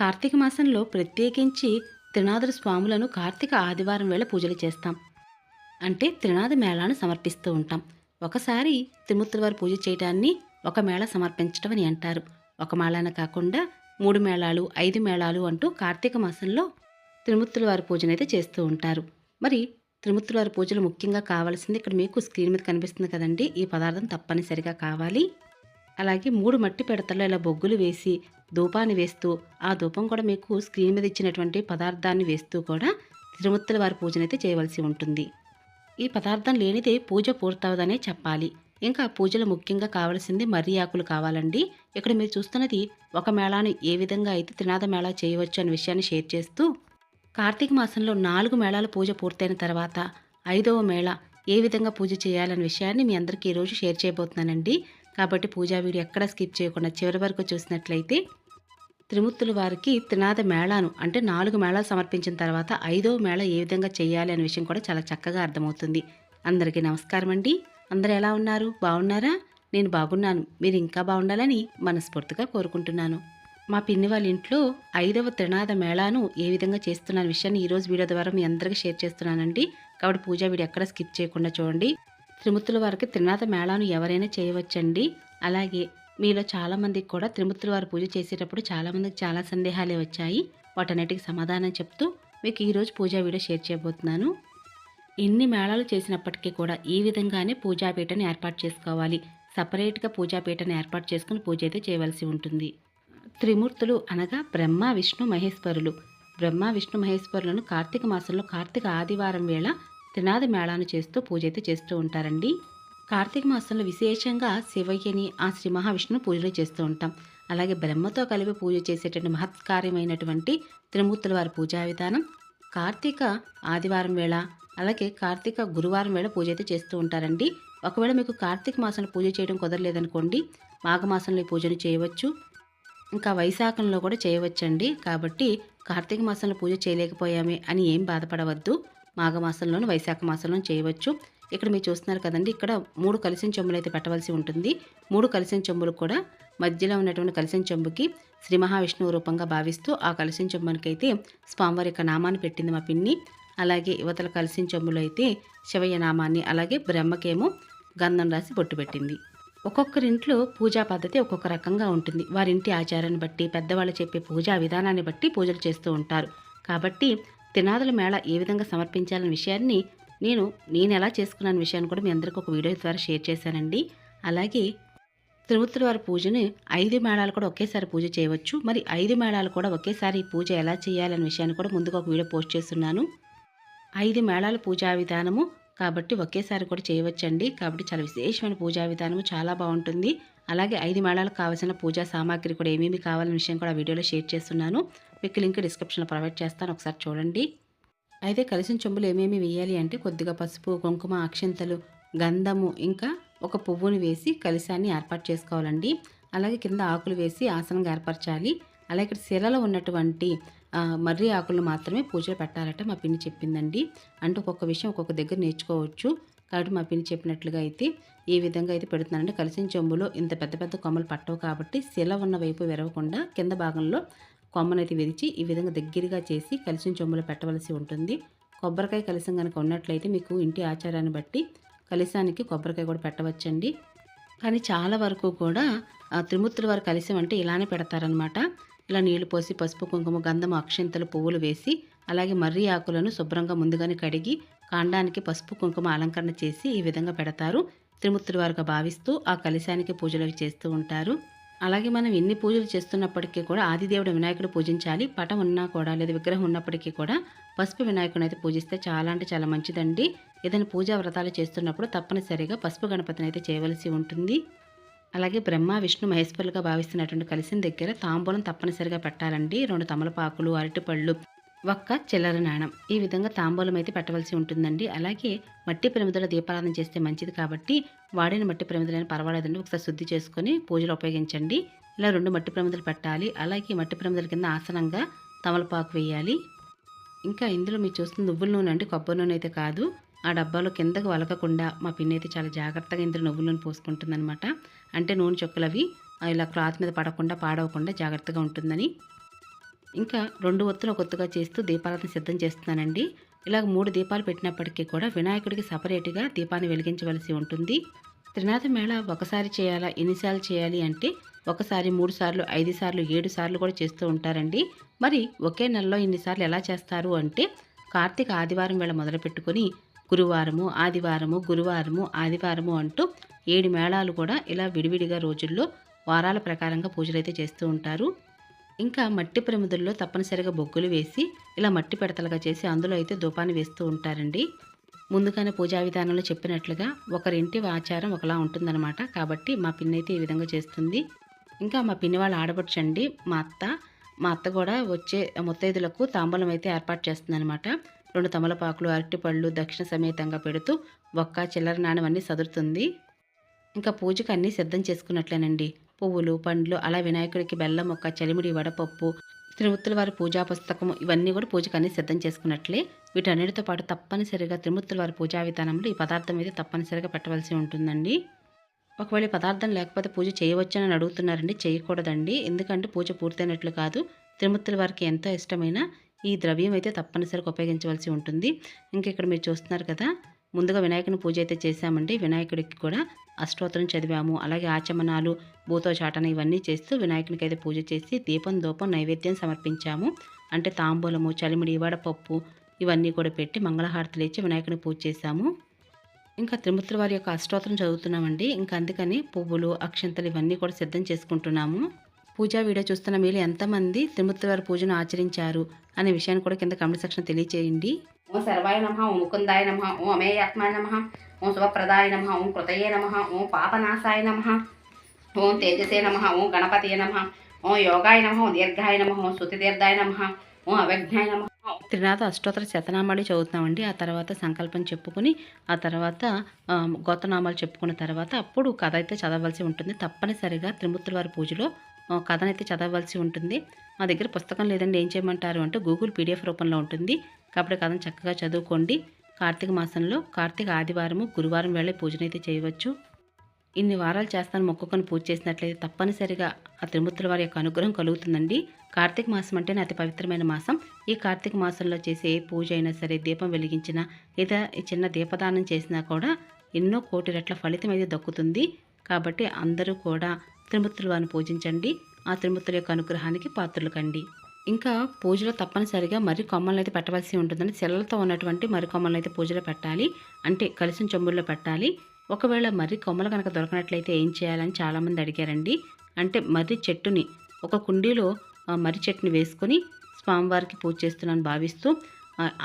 కార్తీక మాసంలో ప్రత్యేకించి త్రినాథుడు స్వాములను కార్తీక ఆదివారం వేళ పూజలు చేస్తాం. అంటే త్రినాథ మేళాను సమర్పిస్తూ ఉంటాం. ఒకసారి త్రిమూర్తులవారి పూజ చేయడాన్ని ఒక మేళ సమర్పించడం అని అంటారు. ఒక మేళాన కాకుండా మూడు మేళాలు ఐదు మేళాలు అంటూ కార్తీక మాసంలో త్రిమూర్తుల వారి పూజనైతే చేస్తూ ఉంటారు. మరి త్రిమూర్తుల వారి పూజలు ముఖ్యంగా కావాల్సింది ఇక్కడ మీకు స్క్రీన్ మీద కనిపిస్తుంది కదండి. ఈ పదార్థం తప్పనిసరిగా కావాలి. అలాగే మూడు మట్టి పెడతల్లో ఇలా బొగ్గులు వేసి ధూపాన్ని వేస్తూ ఆ ధూపం కూడా మీకు స్క్రీన్ మీద ఇచ్చినటువంటి పదార్థాన్ని వేస్తూ కూడా తిరుమూర్తుల వారి పూజనైతే చేయవలసి ఉంటుంది. ఈ పదార్థం లేనిదే పూజ పూర్తవదనే చెప్పాలి. ఇంకా పూజలు ముఖ్యంగా కావాల్సింది మర్రి ఆకులు కావాలండి. ఇక్కడ మీరు చూస్తున్నది ఒక మేళాను ఏ విధంగా అయితే త్రినాథ మేళా చేయవచ్చు అనే విషయాన్ని షేర్ చేస్తూ కార్తీక మాసంలో నాలుగు మేళాల పూజ పూర్తయిన తర్వాత ఐదవ మేళ ఏ విధంగా పూజ చేయాలనే విషయాన్ని మీ అందరికీ ఈరోజు షేర్ చేయబోతున్నానండి. కాబట్టి పూజా వీడియో ఎక్కడ స్కిప్ చేయకుండా చివరి వరకు చూసినట్లయితే త్రిమూర్తుల వారికి త్రినాథ మేళాను అంటే నాలుగు మేళాలు సమర్పించిన తర్వాత ఐదవ మేళ ఏ విధంగా చేయాలి అనే విషయం కూడా చాలా చక్కగా అర్థమవుతుంది. అందరికీ నమస్కారం అండి. అందరు ఎలా ఉన్నారు? బాగున్నారా? నేను బాగున్నాను. మీరు ఇంకా బాగుండాలని మనస్ఫూర్తిగా కోరుకుంటున్నాను. మా పిన్ని వాళ్ళ ఇంట్లో ఐదవ త్రినాథ మేళాను ఏ విధంగా చేస్తున్న విషయాన్ని ఈరోజు వీడియో ద్వారా మీ అందరికీ షేర్ చేస్తున్నానండి. కాబట్టి పూజా వీడియో ఎక్కడ స్కిప్ చేయకుండా చూడండి. త్రిమూర్తుల వారికి త్రినాథ మేళాను ఎవరైనా చేయవచ్చండి. అలాగే మీలో చాలామందికి కూడా త్రిమూర్తుల వారి పూజ చేసేటప్పుడు చాలామందికి చాలా సందేహాలే వచ్చాయి. వాటన్నిటికి సమాధానం చెప్తూ మీకు ఈరోజు పూజా వీడియో షేర్ చేయబోతున్నాను. ఎన్ని మేళాలు చేసినప్పటికీ కూడా ఈ విధంగానే పూజాపీఠను ఏర్పాటు చేసుకోవాలి. సపరేట్గా పూజాపీఠను ఏర్పాటు చేసుకుని పూజ అయితే చేయవలసి ఉంటుంది. త్రిమూర్తులు అనగా బ్రహ్మ విష్ణు మహేశ్వరులు. బ్రహ్మ విష్ణు మహేశ్వరులను కార్తీక మాసంలో కార్తీక ఆదివారం వేళ త్రినాది మేళాను చేస్తూ పూజ అయితే చేస్తూ ఉంటారండి. కార్తీక మాసంలో విశేషంగా శివయ్యని ఆ శ్రీ మహావిష్ణువు పూజలు చేస్తూ ఉంటాం. అలాగే బ్రహ్మతో కలిపి పూజ చేసేటువంటి మహత్కార్యమైనటువంటి త్రిమూర్తుల వారి పూజా విధానం కార్తీక ఆదివారం వేళ అలాగే కార్తీక గురువారం వేళ పూజ అయితే చేస్తూ ఉంటారండి. ఒకవేళ మీకు కార్తీక మాసంలో పూజ చేయడం కుదరలేదనుకోండి మాఘమాసంలో ఈ పూజను చేయవచ్చు. ఇంకా వైశాఖంలో కూడా చేయవచ్చండి. కాబట్టి కార్తీక మాసంలో పూజ చేయలేకపోయామే అని ఏం బాధపడవద్దు. మాఘమాసంలోను వైశాఖ మాసంలో చేయవచ్చు. ఇక్కడ మీరు చూస్తున్నారు కదండి ఇక్కడ మూడు కలిసిన చెంబులు అయితే పెట్టవలసి ఉంటుంది. మూడు కలిసిన చెంబులు కూడా మధ్యలో ఉన్నటువంటి కలిసిన చెంబుకి శ్రీ మహావిష్ణువు రూపంగా భావిస్తూ ఆ కలిసిన చెంబునికైతే స్వామివారి యొక్క నామాన్ని పెట్టింది మా పిన్ని. అలాగే యువతల కలిసిన చెంబులో అయితే శివయ్య నామాన్ని అలాగే బ్రహ్మకేమో గంధం రాసి బొట్టు పెట్టింది. ఒక్కొక్కరింట్లో పూజా పద్ధతి ఒక్కొక్క రకంగా ఉంటుంది. వారింటి ఆచారాన్ని బట్టి పెద్దవాళ్ళు చెప్పే పూజా విధానాన్ని బట్టి పూజలు చేస్తూ ఉంటారు. కాబట్టి తినాదుల మేళ ఏ విధంగా సమర్పించాలనే విషయాన్ని నేను నేను ఎలా చేసుకున్నాను విషయాన్ని కూడా మీ అందరికీ ఒక వీడియో ద్వారా షేర్ చేశానండి. అలాగే త్రిమూర్తుల వారి పూజని ఐదు మేళాలు కూడా ఒకేసారి పూజ చేయవచ్చు. మరి ఐదు మేళాలు కూడా ఒకేసారి పూజ ఎలా చేయాలనే విషయాన్ని కూడా ముందుగా ఒక వీడియో పోస్ట్ చేస్తున్నాను. ఐదు మేళాల పూజా విధానము కాబట్టి ఒకేసారి కూడా చేయవచ్చండి. కాబట్టి చాలా విశేషమైన పూజా విధానము చాలా బాగుంటుంది. అలాగే ఐదు మేళాలకు కావాల్సిన పూజా సామాగ్రి కూడా ఏమేమి కావాలనే విషయం కూడా ఆ వీడియోలో షేర్ చేస్తున్నాను. మీకు లింక్ డిస్క్రిప్షన్లో ప్రొవైడ్ చేస్తాను. ఒకసారి చూడండి. అయితే కలిసిన చెంబులు ఏమేమి వేయాలి అంటే కొద్దిగా పసుపు కుంకుమ అక్షింతలు గంధము ఇంకా ఒక పువ్వుని వేసి కలిశాన్ని ఏర్పాటు చేసుకోవాలండి. అలాగే కింద ఆకులు వేసి ఆసనంగా ఏర్పరచాలి. అలాగే ఇక్కడ శిలలో ఉన్నటువంటి మర్రి ఆకులు మాత్రమే పూజలు పెట్టాలట మా పిన్ని చెప్పిందండి. అంటే ఒక్కొక్క విషయం ఒక్కొక్క దగ్గర నేర్చుకోవచ్చు. కాబట్టి మా పిన్ని చెప్పినట్లుగా అయితే ఈ విధంగా అయితే పెడుతున్నానండి కలిసిన చెంబులో ఇంత పెద్ద పెద్ద కొమ్మలు పట్టవు కాబట్టి శిల ఉన్న వైపు విరవకుండా కింద భాగంలో కొమ్మనైతే విరిచి ఈ విధంగా దగ్గరగా చేసి కలిసిన చెంబులో పెట్టవలసి ఉంటుంది. కొబ్బరికాయ కలిసం కనుక ఉన్నట్లయితే మీకు ఇంటి ఆచారాన్ని బట్టి కలిసానికి కొబ్బరికాయ కూడా పెట్టవచ్చండి. కానీ చాలా వరకు కూడా త్రిమూర్తుల వారి కలిసం అంటే ఇలానే పెడతారనమాట ఇలా నీళ్ళు పోసి పసుపు కుంకుమ గంధము అక్షింతలు పువ్వులు వేసి అలాగే మర్రి ఆకులను శుభ్రంగా ముందుగానే కడిగి కాండానికి పసుపు కుంకుమ అలంకరణ చేసి ఈ విధంగా పెడతారు. త్రిమూర్తుల వారుగా భావిస్తూ ఆ కలిశానికి పూజలు అవి చేస్తూ ఉంటారు. అలాగే మనం ఎన్ని పూజలు చేస్తున్నప్పటికీ కూడా ఆదిదేవుడు వినాయకుడు పూజించాలి పటం ఉన్నా కూడా లేదా విగ్రహం ఉన్నప్పటికీ కూడా పసుపు వినాయకుని అయితే పూజిస్తే చాలా అంటే చాలా మంచిదండి. ఏదైనా పూజా వ్రతాలు చేస్తున్నప్పుడు తప్పనిసరిగా పసుపు గణపతిని అయితే చేయవలసి ఉంటుంది. అలాగే బ్రహ్మ విష్ణు మహేశ్వరులుగా భావిస్తున్నటువంటి కలిసిన దగ్గర తాంబూలం తప్పనిసరిగా పెట్టాలండి. రెండు తమలపాకులు అరటిపళ్ళు ఒక్క చిల్లర నాణం. ఈ విధంగా తాంబూలం అయితే పెట్టవలసి ఉంటుందండి. అలాగే మట్టి ప్రమిదల దీపారాధన చేస్తే మంచిది కాబట్టి వాడిన మట్టి ప్రమిదలైనా పర్వాలేదండి. ఒకసారి శుద్ధి చేసుకొని పూజలు ఉపయోగించండి. ఇలా రెండు మట్టి ప్రమిదలు పెట్టాలి. అలాగే మట్టి ప్రమిదల కింద ఆసనంగా తమలపాకు వేయాలి. ఇంకా ఇందులో మీరు చూస్తున్న నువ్వుల నూనె అండి. కొబ్బరి నూనె అయితే కాదు. ఆ డబ్బాలో కిందకు వలకకుండా మా పిన్ని అయితే చాలా జాగ్రత్తగా ఇందులో నువ్వుల నూనె పోసుకుంటుందన్నమాట. అంటే నూనె చొక్కలు అవి ఇలా క్లాత్ మీద పడకుండా పాడవకుండా జాగ్రత్తగా ఉంటుందని. ఇంకా రెండు ఒత్తులు కొత్తగా ఒత్తుగా చేస్తూ దీపాలను సిద్ధం చేస్తున్నానండి. ఇలాగ మూడు దీపాలు పెట్టినప్పటికీ కూడా వినాయకుడికి సపరేట్గా దీపాన్ని వెలిగించవలసి ఉంటుంది. త్రినాథ మేళ ఒకసారి చేయాలా ఎన్నిసార్లు చేయాలి అంటే ఒకసారి మూడు సార్లు ఐదు సార్లు ఏడు సార్లు కూడా చేస్తూ ఉంటారండి. మరి ఒకే నెలలో ఇన్నిసార్లు ఎలా చేస్తారు అంటే కార్తీక ఆదివారం వేళ మొదలుపెట్టుకొని గురువారము ఆదివారము గురువారము ఆదివారము అంటూ ఏడు మేళాలు కూడా ఇలా విడివిడిగా రోజుల్లో వారాల ప్రకారంగా పూజలు అయితే చేస్తూ ఉంటారు. ఇంకా మట్టి ప్రమిదుల్లో తప్పనిసరిగా బొగ్గులు వేసి ఇలా మట్టి పెడతలుగా చేసి అందులో అయితే ధూపాన్ని వేస్తూ ఉంటారండి. ముందుగానే పూజా విధానంలో చెప్పినట్లుగా ఒకరింటి ఆచారం ఒకలా ఉంటుందన్నమాట. కాబట్టి మా పిన్ని అయితే ఈ విధంగా చేస్తుంది. ఇంకా మా పిన్ని వాళ్ళు ఆడపడుచండి మా అత్త. మా అత్త కూడా వచ్చే ముత్తైదులకు తాంబూలం అయితే ఏర్పాటు చేస్తుందన్నమాట. రెండు తమలపాకులు అరటిపళ్ళు దక్షిణ సమేతంగా పెడుతూ ఒక్క చిల్లర నాణ్యం అన్నీ సదురుతుంది. ఇంకా పూజకు అన్నీ సిద్ధం చేసుకున్నట్లేనండి. పువ్వులు పండ్లు అలా వినాయకుడికి బెల్లం మొక్క చలిమిడి వడపప్పు త్రిమూర్తుల వారి పూజా పుస్తకం ఇవన్నీ కూడా పూజకు అన్ని సిద్ధం చేసుకున్నట్లే. వీటన్నిటితో పాటు తప్పనిసరిగా త్రిమూర్తుల వారి పూజా విధానంలో ఈ పదార్థం అయితే తప్పనిసరిగా పెట్టవలసి ఉంటుందండి. ఒకవేళ పదార్థం లేకపోతే పూజ చేయవచ్చని అడుగుతున్నారండి చేయకూడదండి. ఎందుకంటే పూజ పూర్తయినట్లు కాదు. త్రిమూర్తుల వారికి ఎంతో ఇష్టమైన ఈ ద్రవ్యం అయితే తప్పనిసరిగా ఉపయోగించవలసి ఉంటుంది. ఇంకా ఇక్కడ మీరు చూస్తున్నారు కదా ముందుగా వినాయకుని పూజ అయితే చేశామండి. వినాయకుడికి కూడా అష్టోత్తరం చదివాము. అలాగే ఆచమనాలు భూతోచాటన ఇవన్నీ చేస్తూ వినాయకునికి అయితే పూజ చేసి దీపం దూపం నైవేద్యం సమర్పించాము. అంటే తాంబూలము చలిమిడి వడపప్పు ఇవన్నీ కూడా పెట్టి మంగళహారతులు ఇచ్చి వినాయకుని పూజ చేశాము. ఇంకా త్రిమూర్తుల వారి యొక్క అష్టోత్తరం చదువుతున్నామండి. ఇంకా అందుకని పువ్వులు అక్షంతలు ఇవన్నీ కూడా సిద్ధం చేసుకుంటున్నాము. పూజా వీడియో చూస్తున్న మీరు ఎంతమంది త్రిమూర్తుల వారి పూజను ఆచరించారు అనే విషయాన్ని కూడా కింద కామెంట్ సెక్షన్ తెలియచేయండి ఓం సర్వాయ నమ ఓం ముకుందాయ నమ ఓం అమేయాత్మాయ నమ ఓం శుభప్రదాయ నమ ఓం కృతయే నమ ఓం పాపనాశాయ నమ ఓం తేజసే నమ ఓం గణపతియ నమ ఓం యోగాయ నమ ఓం దీర్ఘాయ నమ ఓం శృతిదీర్ఘాయ నమ ఓం అవిఘ్నాయ నమ త్రినాథ అష్టోత్తర శతనామాలు చదువుతున్నామండి ఆ తర్వాత సంకల్పం చెప్పుకొని ఆ తర్వాత గోతనామాలు చెప్పుకున్న తర్వాత అప్పుడు కథ అయితే చదవలసి ఉంటుంది తప్పనిసరిగా త్రిమూర్తుల వారి పూజలో కథనైతే చదవవలసి ఉంటుంది. మా దగ్గర పుస్తకం లేదండి ఏం చేయమంటారు? అంటే గూగుల్ పీడిఎఫ్ రూపంలో ఉంటుంది. కాబట్టి కథను చక్కగా చదువుకోండి. కార్తీక మాసంలో కార్తీక ఆదివారము గురువారం వేళ పూజనైతే చేయవచ్చు. ఇన్ని వారాలు చేస్తాను మొక్కుకొని పూజ చేసినట్లయితే తప్పనిసరిగా ఆ త్రిమూర్తుల వారి యొక్క అనుగ్రహం కలుగుతుందండి. కార్తీక మాసం అంటేనే అతి పవిత్రమైన మాసం. ఈ కార్తీక మాసంలో చేసే ఏ పూజ అయినా సరే దీపం వెలిగించినా లేదా ఈ చిన్న దీపదానం చేసినా కూడా ఎన్నో కోటి రెట్ల ఫలితం అయితే దక్కుతుంది. కాబట్టి అందరూ కూడా త్రిమూర్తులను పూజించండి. ఆ త్రిమూర్తుల యొక్క అనుగ్రహానికి పాత్రలు కండి ఇంకా పూజలో తప్పనిసరిగా మరి కొమ్మలను అయితే పెట్టవలసి ఉంటుందండి. చెల్లలతో ఉన్నటువంటి మరి కొమ్మలను అయితే పూజలో పెట్టాలి. అంటే కలిసిన చెంబుల్లో పెట్టాలి. ఒకవేళ మర్రి కొమ్మలు కనుక దొరకనట్లయితే ఏం చేయాలని చాలామంది అడిగారండి. అంటే మర్రి చెట్టుని ఒక కుండీలో మర్రి చెట్టుని వేసుకొని స్వామివారికి పూజ చేస్తున్నాను భావిస్తూ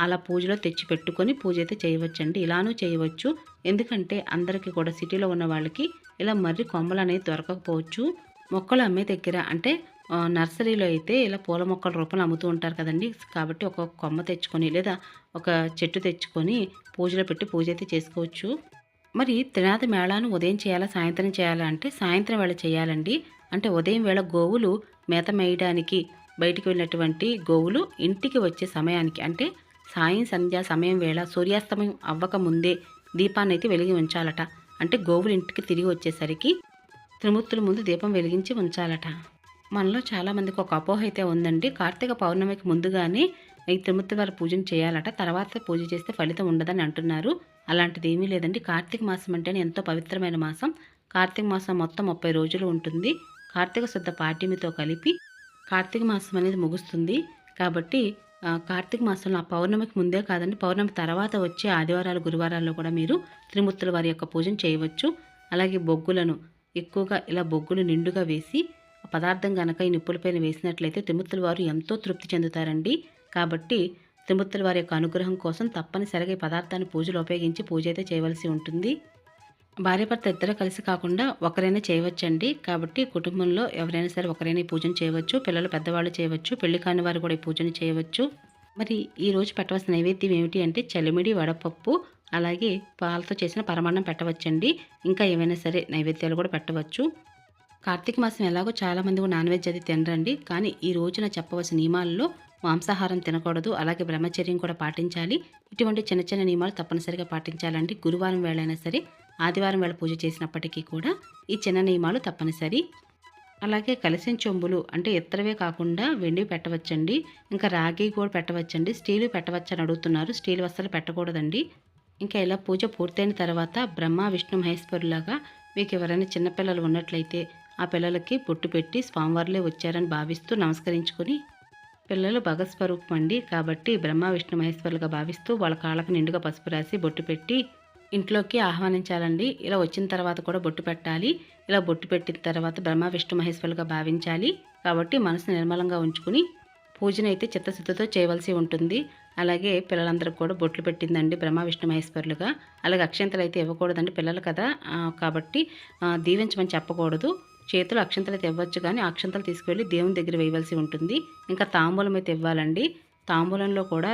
అలా పూజలో తెచ్చి పెట్టుకొని పూజ అయితే చేయవచ్చండి. ఇలానూ చేయవచ్చు. ఎందుకంటే అందరికీ కూడా సిటీలో ఉన్న వాళ్ళకి ఇలా మర్రి కొమ్మలు అనేది దొరకకపోవచ్చు. మొక్కలు అమ్మే దగ్గర అంటే నర్సరీలో అయితే ఇలా పూల మొక్కల రూపంలో అమ్ముతూ ఉంటారు కదండి. కాబట్టి ఒక కొమ్మ తెచ్చుకొని లేదా ఒక చెట్టు తెచ్చుకొని పూజలో పెట్టి పూజ అయితే చేసుకోవచ్చు. మరి త్రినాథ మేళాను ఉదయం చేయాలా సాయంత్రం చేయాలా అంటే సాయంత్రం వేళ చేయాలండి. అంటే ఉదయం వేళ గోవులు మేత మేయడానికి బయటికి వెళ్ళినటువంటి గోవులు ఇంటికి వచ్చే సమయానికి అంటే సాయం సంధ్య సమయం వేళ సూర్యాస్తమయం అవ్వక ముందే దీపాన్ని అయితే వెలిగి ఉంచాలట. అంటే గోవులు ఇంటికి తిరిగి వచ్చేసరికి త్రిమూర్తుల ముందు దీపం వెలిగించి ఉంచాలట. మనలో చాలామందికి ఒక అపోహ అయితే ఉందండి. కార్తీక పౌర్ణమికి ముందుగానే ఈ త్రిమూర్తి వారి పూజను చేయాలట. తర్వాత పూజ చేస్తే ఫలితం ఉండదని అంటున్నారు. అలాంటిది ఏమీ లేదండి. కార్తీక మాసం అంటేనే ఎంతో పవిత్రమైన మాసం. కార్తీక మాసం మొత్తం ముప్పై రోజులు ఉంటుంది. కార్తీక శుద్ధ పాఠ్యమితో కలిపి కార్తీక మాసం అనేది ముగుస్తుంది. కాబట్టి కార్తీక మాసంలో ఆ పౌర్ణమికి ముందే కాదండి పౌర్ణమి తర్వాత వచ్చే ఆదివారాలు గురువారాల్లో కూడా మీరు త్రిమూర్తుల వారి యొక్క పూజను చేయవచ్చు. అలాగే బొగ్గులను ఎక్కువగా ఇలా బొగ్గులు నిండుగా వేసి పదార్థం కనుక ఈ నిప్పులపైన వేసినట్లయితే త్రిమూర్తుల వారు ఎంతో తృప్తి చెందుతారండి. కాబట్టి త్రిమూర్తుల వారి యొక్క అనుగ్రహం కోసం తప్పనిసరిగా ఈ పదార్థాన్ని పూజలు ఉపయోగించి పూజ అయితే చేయవలసి ఉంటుంది. భార్యాభర్త ఇద్దరు కలిసి కాకుండా ఒకరైనా చేయవచ్చండి. కాబట్టి కుటుంబంలో ఎవరైనా సరే ఒకరైనా ఈ పూజను చేయవచ్చు. పిల్లలు పెద్దవాళ్ళు చేయవచ్చు. పెళ్ళి కాని వారు కూడా ఈ పూజను చేయవచ్చు. మరి ఈరోజు పెట్టవలసిన నైవేద్యం ఏమిటి అంటే చలిమిడి వడపప్పు అలాగే పాలతో చేసిన పరమాన్నం పెట్టవచ్చండి. ఇంకా ఏమైనా సరే నైవేద్యాలు కూడా పెట్టవచ్చు. కార్తీక మాసం ఎలాగో చాలామంది నాన్ వెజ్ అది తినరండి. కానీ ఈ రోజున చెప్పవలసిన నియమాల్లో మాంసాహారం తినకూడదు. అలాగే బ్రహ్మచర్యం కూడా పాటించాలి. ఇటువంటి చిన్న చిన్న నియమాలు తప్పనిసరిగా పాటించాలండి. గురువారం వేళైనా సరే ఆదివారం వేళ పూజ చేసినప్పటికీ కూడా ఈ చిన్న నియమాలు తప్పనిసరి. అలాగే కలిసిన చెంబులు అంటే ఇత్తరవే కాకుండా వెండి పెట్టవచ్చండి ఇంకా రాగి కూడా పెట్టవచ్చండి స్టీలు పెట్టవచ్చని అడుగుతున్నారు. స్టీల్ వస్తువులు పెట్టకూడదండి. ఇంకా ఇలా పూజ పూర్తయిన తర్వాత బ్రహ్మ విష్ణు మహేశ్వరులాగా మీకు ఎవరైనా చిన్నపిల్లలు ఉన్నట్లయితే ఆ పిల్లలకి బొట్టు పెట్టి స్వామివారులే వచ్చారని భావిస్తూ నమస్కరించుకొని పిల్లలు భగస్వరూపం అండి కాబట్టి బ్రహ్మ విష్ణు మహేశ్వరులుగా భావిస్తూ వాళ్ళ కాళ్ళకు నిండుగా పసుపు రాసి బొట్టు పెట్టి ఇంట్లోకి ఆహ్వానించాలండి. ఇలా వచ్చిన తర్వాత కూడా బొట్టు పెట్టాలి. ఇలా బొట్టు పెట్టిన తర్వాత బ్రహ్మ విష్ణు మహేశ్వరులుగా భావించాలి. కాబట్టి మనసు నిర్మలంగా ఉంచుకుని పూజను అయితే చిత్తశుద్ధితో చేయవలసి ఉంటుంది. అలాగే పిల్లలందరికీ కూడా బొట్లు పెట్టిందండి బ్రహ్మ విష్ణు మహేశ్వరులుగా. అలాగే అక్షంతలు అయితే ఇవ్వకూడదండి పిల్లలు కదా. కాబట్టి దీవించమని చెప్పకూడదు. చేతులు అక్షంతలు అయితే ఇవ్వచ్చు కానీ అక్షంతలు తీసుకువెళ్ళి దేవుని దగ్గర వేయవలసి ఉంటుంది. ఇంకా తాంబూలం అయితే ఇవ్వాలండి. తాంబూలంలో కూడా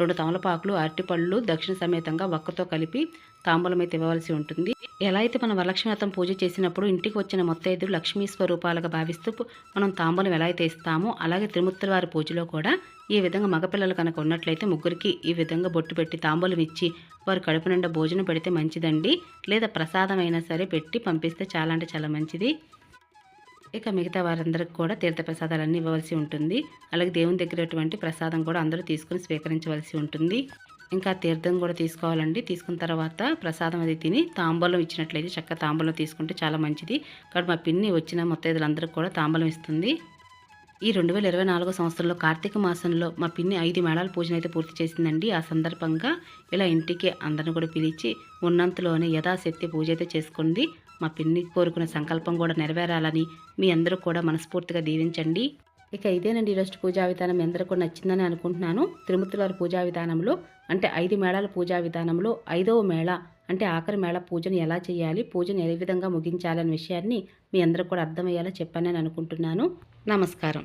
రెండు తమలపాకులు అరటిపళ్ళు దక్షిణ సమేతంగా ఒక్కతో కలిపి తాంబూలం అయితే ఇవ్వవలసి ఉంటుంది. ఎలా అయితే మనం వరలక్ష్మి వ్రతం పూజ చేసినప్పుడు ఇంటికి వచ్చిన మొత్తైదులు లక్ష్మీ స్వరూపాలుగా భావిస్తూ మనం తాంబూలం ఎలా అయితే ఇస్తామో అలాగే తిరుమూర్తుల వారి పూజలో కూడా ఈ విధంగా మగపిల్లలు కనుక ఉన్నట్లయితే ముగ్గురికి ఈ విధంగా బొట్టు పెట్టి తాంబూలం ఇచ్చి వారి కడుపు నిండా భోజనం పెడితే మంచిదండి. లేదా ప్రసాదం అయినా సరే పెట్టి పంపిస్తే చాలా అంటే చాలా మంచిది. ఇక మిగతా వారందరికి కూడా తీర్థప్రసాదాలన్నీ ఇవ్వవలసి ఉంటుంది. అలాగే దేవుని దగ్గర అటువంటి ప్రసాదం కూడా అందరూ తీసుకుని స్వీకరించవలసి ఉంటుంది. ఇంకా తీర్థం కూడా తీసుకోవాలండి. తీసుకున్న తర్వాత ప్రసాదం అది తిని తాంబూలం ఇచ్చినట్లయితే చక్కగా తాంబూలం తీసుకుంటే చాలా మంచిది. కాబట్టి మా పిన్ని వచ్చిన మొత్తైదులందరికీ కూడా తాంబూలం ఇస్తుంది. ఈ రెండు వేల ఇరవై నాలుగో సంవత్సరంలో కార్తీక మాసంలో మా పిన్ని ఐదు మేళాల పూజను అయితే పూర్తి చేసిందండి. ఆ సందర్భంగా ఇలా ఇంటికి అందరిని కూడా పిలిచి ఉన్నంతలోనే యథాశక్తి పూజ అయితే చేసుకోండి మా పిన్ని కోరుకున్న సంకల్పం కూడా నెరవేరాలని మీ అందరూ కూడా మనస్ఫూర్తిగా దీవించండి. ఇక ఇదేనండి ఈరోజు పూజా విధానం. మీ అందరూ కూడా నచ్చిందని అనుకుంటున్నాను. తిరుమతుల వారి పూజా విధానంలో అంటే ఐదు మేళాల పూజా విధానంలో ఐదవ మేళ అంటే ఆఖరి మేళ పూజను ఎలా చేయాలి పూజను ఏ విధంగా ముగించాలనే విషయాన్ని మీ అందరికి కూడా అర్థమయ్యేలా చెప్పానని అనుకుంటున్నాను. నమస్కారం.